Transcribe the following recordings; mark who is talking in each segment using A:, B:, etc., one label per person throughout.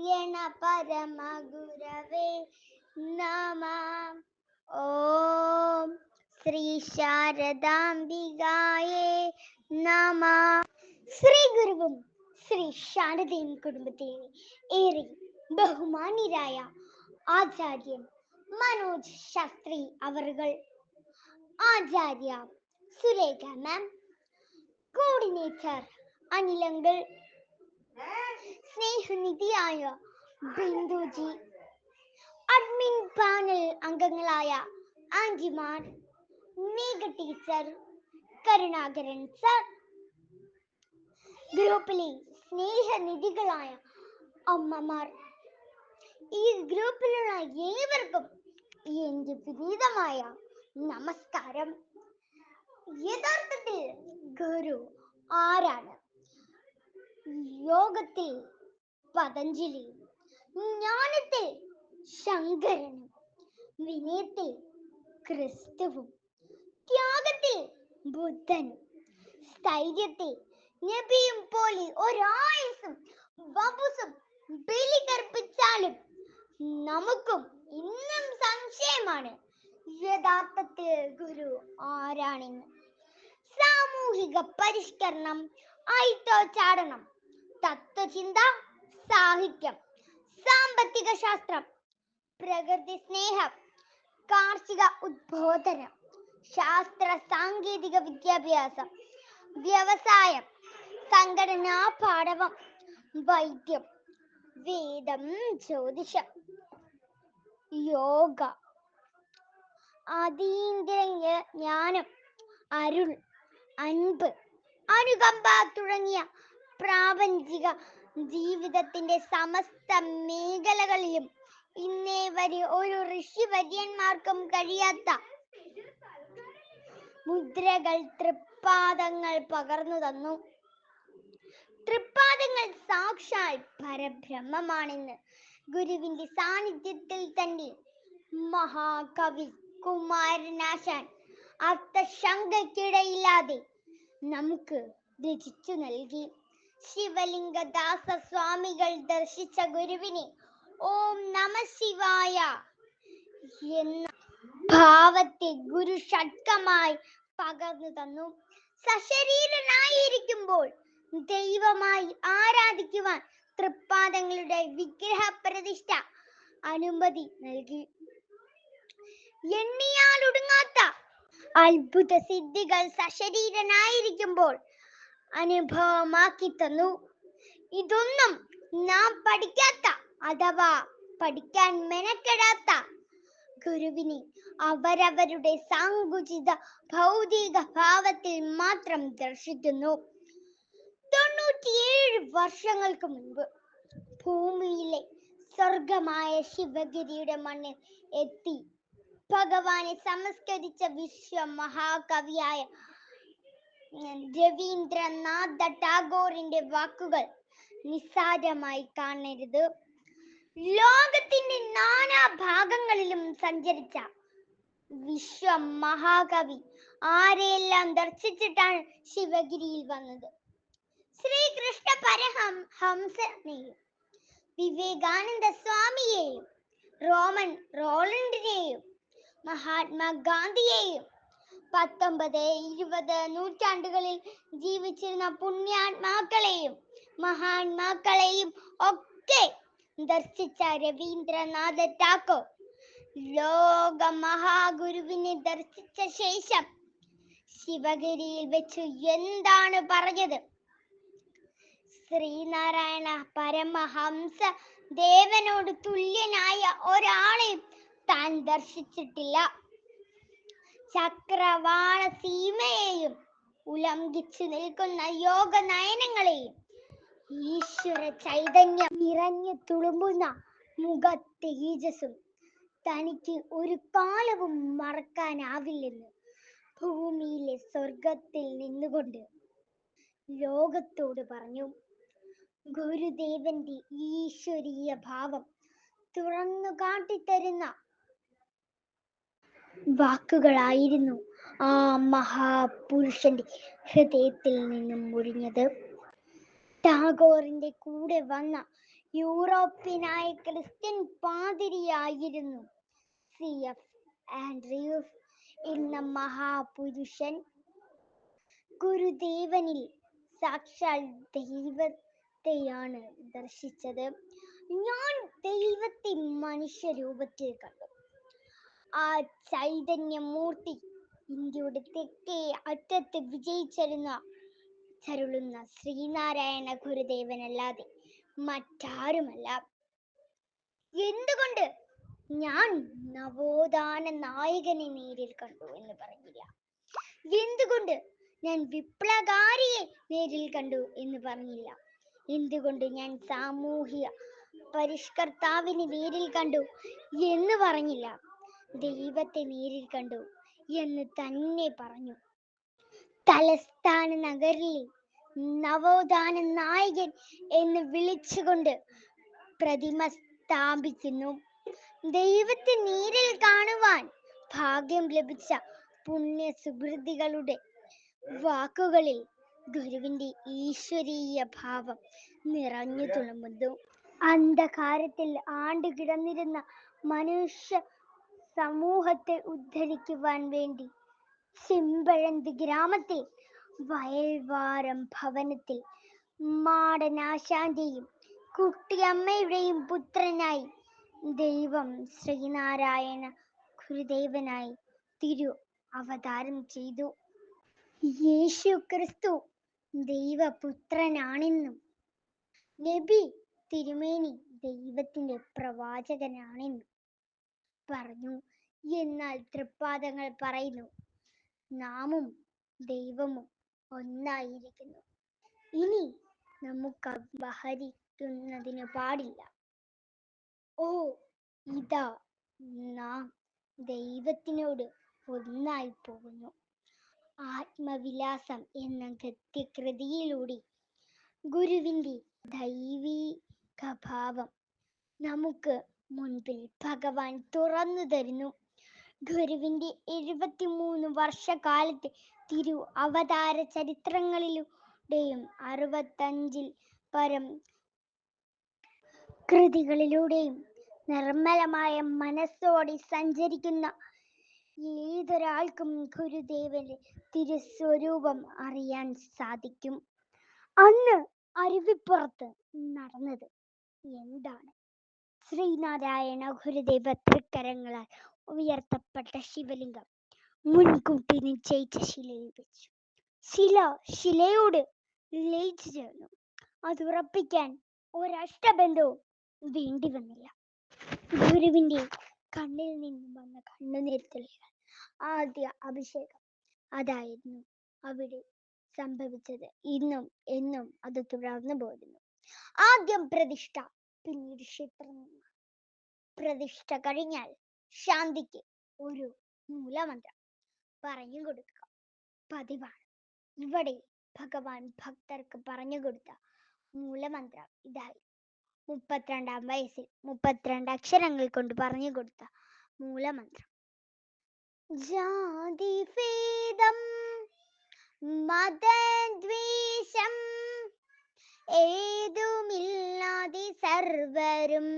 A: യണ പരമഗുരവേ നമ ഓം ശ്രീ ശാരദാംബികായേ നമ ശ്രീ ഗുരുവും ശ്രീ ശാരദയും കുടുംബത്തെയും ഏറെ ബഹുമാനിരായ ആചാര്യൻ മനോജ് ശാസ്ത്രി അവർകൾ ആചാര്യ സുരേഖ മാം കോർഡിനേറ്റർ അനിലങ്കൾ സ്നേഹനിധിയായ ബിന്ദുജി. അഡ്മിൻ പാനൽ അംഗങ്ങളായ ആന്റിമാർ മേഘ ടീച്ചർ കരുണാകരൻ സർ ഗ്രൂപ്പിലെ സ്നേഹനിധികളായ അമ്മമാർ. ഈ ഗ്രൂപ്പിലുള്ള ഏവർക്കും എന്റെ വിനീതമായ നമസ്കാരം. യഥാർത്ഥത്തിൽ ഗുരു ആരാണ്? യോഗത്തിൽ പതഞ്ജലി. ജ്ഞാനത്തിൽ ശങ്കരനും വിനയത്തിൽ ക്രിസ്തുവും ത്യാഗത്തിൽ ബുദ്ധനും സ്ഥൈര്യത്തിൽ നബിയും പോലെ ഒരായുസും വപുസും ബലി കർപ്പിച്ചാലും നമുക്കും ഇന്നും സംശയമാണ് യഥാർത്ഥത്തിൽ ഗുരു ആരാണെന്ന്. സാമൂഹിക പരിഷ്കരണം ഐത്തോച്ചാടനം തത്വചിന്ത സാഹിത്യം സാമ്പത്തിക ശാസ്ത്രം പ്രകൃതി സ്നേഹം കാർഷിക ഉദ്ബോധനം ശാസ്ത്ര സാങ്കേതിക വിദ്യാഭ്യാസം വ്യവസായം സംഘടനാ പാഠവം വൈദ്യം വേദം ജ്യോതിഷം യോഗ അതീന്ദ്രിയ ജ്ഞാനം അരുൾ അൻപ് അനുകമ്പ തുടങ്ങിയ പ്രാപഞ്ചിക ജീവിതത്തിന്റെ സമസ്ത മേഖലകളിലും ഇന്നേ വരെ ഒരു ഋഷി വര്യന്മാർക്കും കഴിയാത്ത മുദ്രകൾ തൃപ്പാദങ്ങൾ പകർന്നു തന്നു. തൃപ്പാദങ്ങൾ സാക്ഷാൽ പരബ്രഹ്മമാണെന്ന് ഗുരുവിന്റെ സാന്നിധ്യത്തിൽ തന്നെ മഹാകവി കുമാരനാശാൻ അർത്ഥശങ്കയ്ക്കിടയില്ലാതെ നമുക്ക് രചിച്ചു നൽകി. ശിവലിംഗദാസ സ്വാമികൾ ദർശിച്ച ഗുരുവിനെ. ഓം നമ ശിവായ. എന്ന ഭാവത്തെ ഗുരു ഷഡ്കമായി പകർന്നു തന്നു. സശരീരനായിരിക്കുമ്പോൾ ദൈവമായി ആരാധിക്കുവാൻ തൃപ്പാദങ്ങളുടെ വിഗ്രഹ പ്രതിഷ്ഠ അനുമതി നൽകി. എണ്ണിയാൽ ഒടുങ്ങാത്ത അത്ഭുത സിദ്ധികൾ സശരീരനായിരിക്കുമ്പോൾ അനുഭവമാക്കി തന്നു ഇതൊന്നും നാം പഠിക്കാത്ത അഥവാ പഠിക്കാൻ മെനക്കെടാത്ത ഗുരുവിനെ അവരവരുടെ സാങ്കുചിത ഭൗതിക ഭാവത്തിൽ മാത്രം ദർശിക്കുന്നു. തൊണ്ണൂറ്റിയേഴ് വർഷങ്ങൾക്ക് മുൻപ് ഭൂമിയിലെ സ്വർഗമായ ശിവഗിരിയുടെ മണ്ണിൽ എത്തി ഭഗവാനെ സംസ്കരിച്ച വിശ്വ മഹാകവിയായ രവീന്ദ്രനാഥ ടാഗോറിന്റെ വാക്കുകൾ നിസ്സാരമായി കാണരുത്. ലോകത്തിന്റെ നാനാ ഭാഗങ്ങളിലും സഞ്ചരിച്ച വിശ്വ മഹാകവി ആരെയെല്ലാം ദർശിച്ചിട്ടാണ് ശിവഗിരിയിൽ വന്നത്? ശ്രീകൃഷ്ണ പരഹം ഹംസനെയും വിവേകാനന്ദ സ്വാമിയെയും റോമൻ റോളണ്ടിനെയും മഹാത്മാഗാന്ധിയെയും പത്തൊമ്പത് ഇരുപത് നൂറ്റാണ്ടുകളിൽ ജീവിച്ചിരുന്ന പുണ്യാത്മാക്കളെയും മഹാത്മാക്കളെയും ഒക്കെ ദർശിച്ച രവീന്ദ്രനാഥ ടാക്കോ ലോക മഹാഗുരുവിനെ ദർശിച്ച ശേഷം ശിവഗിരിയിൽ വെച്ച് എന്താണ് പറഞ്ഞത്? ശ്രീനാരായണ പരമഹംസ ദേവനോട് തുല്യനായ ഒരാളെയും താൻ ദർശിച്ചിട്ടില്ല. ചക്രവാള സീമയെയും ഉലംഘിച്ചു നിൽക്കുന്ന യോഗ നയനങ്ങളെയും ഈശ്വര ചൈതന്യം നിറഞ്ഞു തുളുമ്പുന്ന മുഖ തേജസ്സും തനിക്ക് ഒരു കാലവും മറക്കാനാവില്ലെന്ന് ഭൂമിയിലെ സ്വർഗത്തിൽ നിന്നുകൊണ്ട് ലോകത്തോട് പറഞ്ഞു. ഗുരുദേവന്റെ ഈശ്വരീയ ഭാവം തുറന്നു കാട്ടിത്തരുന്ന വാക്കുകളായിരുന്നു ആ മഹാപുരുഷന്റെ ഹൃദയത്തിൽ നിന്നും മുഴിഞ്ഞത് ടാഗോറിന്റെ കൂടെ വന്ന യൂറോപ്യനായ ക്രിസ്ത്യൻ പാതിരിയായിരുന്നു. സി. എഫ്. ആൻഡ്രിയൂസ് എന്ന മഹാപുരുഷൻ ഗുരുദേവനിൽ സാക്ഷാൽ ദൈവത്തെയാണ് ദർശിച്ചത്. ഞാൻ ദൈവത്തെ മനുഷ്യരൂപത്തിൽ കണ്ടു. ആ ചൈതന്യമൂർത്തി ഇന്ത്യയുടെ തെക്കേ അറ്റത്ത് വിജയിച്ചിരുന്ന ചരുളുന്ന ശ്രീനാരായണ ഗുരുദേവനല്ലാതെ മറ്റാരുമല്ല. എന്തുകൊണ്ട് ഞാൻ നവോത്ഥാന നായകനെ നേരിൽ കണ്ടു എന്ന് പറഞ്ഞില്ല? എന്തുകൊണ്ട് ഞാൻ വിപ്ലവകാരിയെ നേരിൽ കണ്ടു എന്ന് പറഞ്ഞില്ല? എന്തുകൊണ്ട് ഞാൻ സാമൂഹിക പരിഷ്കർത്താവിനെ നേരിൽ കണ്ടു എന്ന് പറഞ്ഞില്ല? ദൈവത്തെ നേരിൽ കണ്ടു എന്ന് തന്നെ പറഞ്ഞു. തലസ്ഥാന നഗരിലെ നവോത്ഥാന നായകൻ എന്ന് വിളിച്ചുകൊണ്ട് പ്രതിമ സ്ഥാപിക്കുന്നു. ദൈവത്തെ നേരിൽ കാണുവാൻ ഭാഗ്യം ലഭിച്ച പുണ്യ സുഹൃതികളുടെ വാക്കുകളിൽ ഗുരുവിന്റെ ഈശ്വരീയ ഭാവം നിറഞ്ഞു തുളുമ്പുന്നു. അന്ധകാരത്തിൽ ആണ്ടു കിടന്നിരുന്ന മനുഷ്യ സമൂഹത്തെ ഉദ്ധരിക്കുവാൻ വേണ്ടി ചെമ്പഴന്ത് ഗ്രാമത്തിൽ വയൽവാരം ഭവനത്തിൽ മാടനാശാന്റെയും കുട്ടിയമ്മയുടെയും പുത്രനായി ദൈവം ശ്രീനാരായണ ഗുരുദേവനായി തിരു അവതാരം ചെയ്തു. യേശു ക്രിസ്തു ദൈവപുത്രനാണെന്നും നബി തിരുമേനി ദൈവത്തിന്റെ പ്രവാചകനാണെന്നും. പറഞ്ഞു. എന്നാൽ തൃപ്പാദങ്ങൾ പറയുന്നു. നാമും ദൈവവും ഒന്നായിരിക്കുന്നു. ഇനി നമുക്ക് അപഹരിക്കുന്നതിന് പാടില്ല. ഓ ഇതാ നാം ദൈവത്തിനോട് ഒന്നായി പോകുന്നു. ആത്മവിലാസം എന്ന ഗത്യകൃതിയിലൂടെ ഗുരുവിന്റെ ദൈവീകഭാവം നമുക്ക് മുൻപിൽ ഭഗവാൻ തുറന്നു തരുന്നു. ഗുരുവിന്റെ എഴുപത്തിമൂന്ന് വർഷക്കാലത്തെ തിരു അവതാര ചരിത്രങ്ങളിലൂടെയും അറുപത്തഞ്ചിൽ പരം കൃതികളിലൂടെയും നിർമ്മലമായ മനസ്സോടെ സഞ്ചരിക്കുന്ന ഏതൊരാൾക്കും ഗുരുദേവന്റെ തിരുസ്വരൂപം അറിയാൻ സാധിക്കും. അന്ന് അരുവിപ്പുറത്ത് നടന്നത് എന്താണ്? ശ്രീനാരായണ ഗുരുദേവ തൃക്കരങ്ങളാൽ ഉയർത്തപ്പെട്ട ശിവലിംഗം. മുൻകൂട്ടി നിശ്ചയിച്ച ശിലയിൽ വെച്ചു ശില ശിലയോട് ലയിച്ചു ചേർന്നു. അത് ഉറപ്പിക്കാൻ ഒരഷ്ടബന്ധവും വേണ്ടി വന്നില്ല. ഗുരുവിന്റെ കണ്ണിൽ നിന്നും വന്ന കണ്ണുനീർ ആദ്യ അഭിഷേകം അതായിരുന്നു അവിടെ സംഭവിച്ചത്. ഇന്നും എന്നും അത് തുടർന്നു പോരുന്നു. ആദ്യം പ്രതിഷ്ഠ പിന്നീട് ക്ഷേത്രം പ്രതിഷ്ഠ കഴിഞ്ഞാൽ ശാന്തിക്ക് ഒരു മൂലമന്ത്രം പറഞ്ഞു കൊടുക്കുക. പതിവാണ്. ഇവിടെ ഭഗവാൻ ഭക്തർക്ക് പറഞ്ഞു കൊടുത്ത മൂലമന്ത്രം ഇതായി. മുപ്പത്തിരണ്ടാം വയസ്സിൽ മുപ്പത്തിരണ്ട് അക്ഷരങ്ങൾ കൊണ്ട് പറഞ്ഞു കൊടുത്ത മൂലമന്ത്രം. ജാതി ഭേദം മതദ്വേഷം ഏതുമില്ലാതെ സർവരും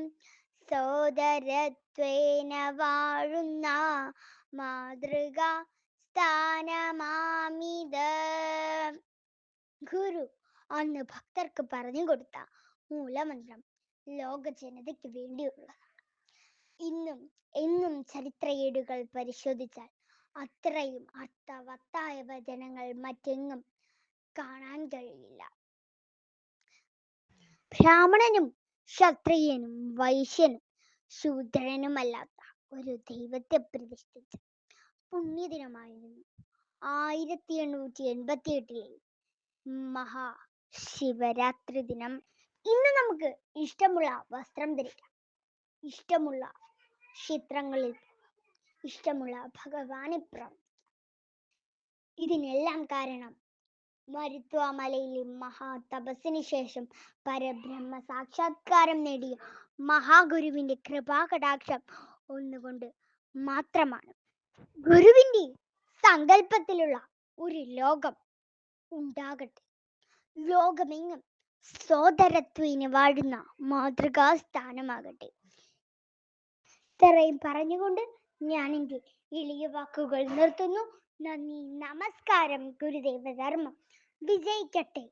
A: സോദരത്വേന വാഴുന്ന മാതൃക സ്ഥാനമാമിത് ഗുരു അന്ന് ഭക്തർക്ക് പറഞ്ഞു കൊടുത്ത മൂലമന്ത്രം ലോക ജനതയ്ക്ക് വേണ്ടിയുള്ളതാണ്. ഇന്നും എന്നും ചരിത്രയേടുകൾ പരിശോധിച്ചാൽ അത്രയും അർത്ഥവത്തായ വചനങ്ങൾ മറ്റെങ്ങും കാണാൻ കഴിയില്ല. ബ്രാഹ്മണനും ക്ഷത്രിയനും വൈശ്യനും ശൂദ്രനുമല്ലാത്ത ഒരു ദൈവത്തെ പ്രതിഷ്ഠിച്ച പുണ്യദിനമായിരുന്നു ആയിരത്തി എണ്ണൂറ്റി എൺപത്തി എട്ടിലെ മഹാ ശിവരാത്രി ദിനം. ഇന്ന് നമുക്ക് ഇഷ്ടമുള്ള വസ്ത്രം ധരിക്കാം. ഇഷ്ടമുള്ള ചിത്രങ്ങളിൽ ഇഷ്ടമുള്ള ഭഗവാനെ പ്രാർത്ഥിക്കാം. ഇതിനെല്ലാം കാരണം മരുത്വ മഹാതപസ്സിന് മഹാ തപസ്സിന് ശേഷം പരബ്രഹ്മ സാക്ഷാത്കാരം നേടിയ മഹാഗുരുവിന്റെ കൃപാകടാക്ഷം ഒന്നുകൊണ്ട് മാത്രമാണ്. ഗുരുവിന്റെ സങ്കല്പത്തിലുള്ള ഒരു ലോകം ഉണ്ടാകട്ടെ. ലോകമെങ്ങും സോദരത്വേന വാഴുന്ന മാതൃകാ സ്ഥാനമാകട്ടെ ഇത്രയും പറഞ്ഞുകൊണ്ട് ഞാൻ എന്റെ എളിയ വാക്കുകൾ നിർത്തുന്നു. നന്ദി നമസ്കാരം ഗുരുദേവ விஜய் கட்டை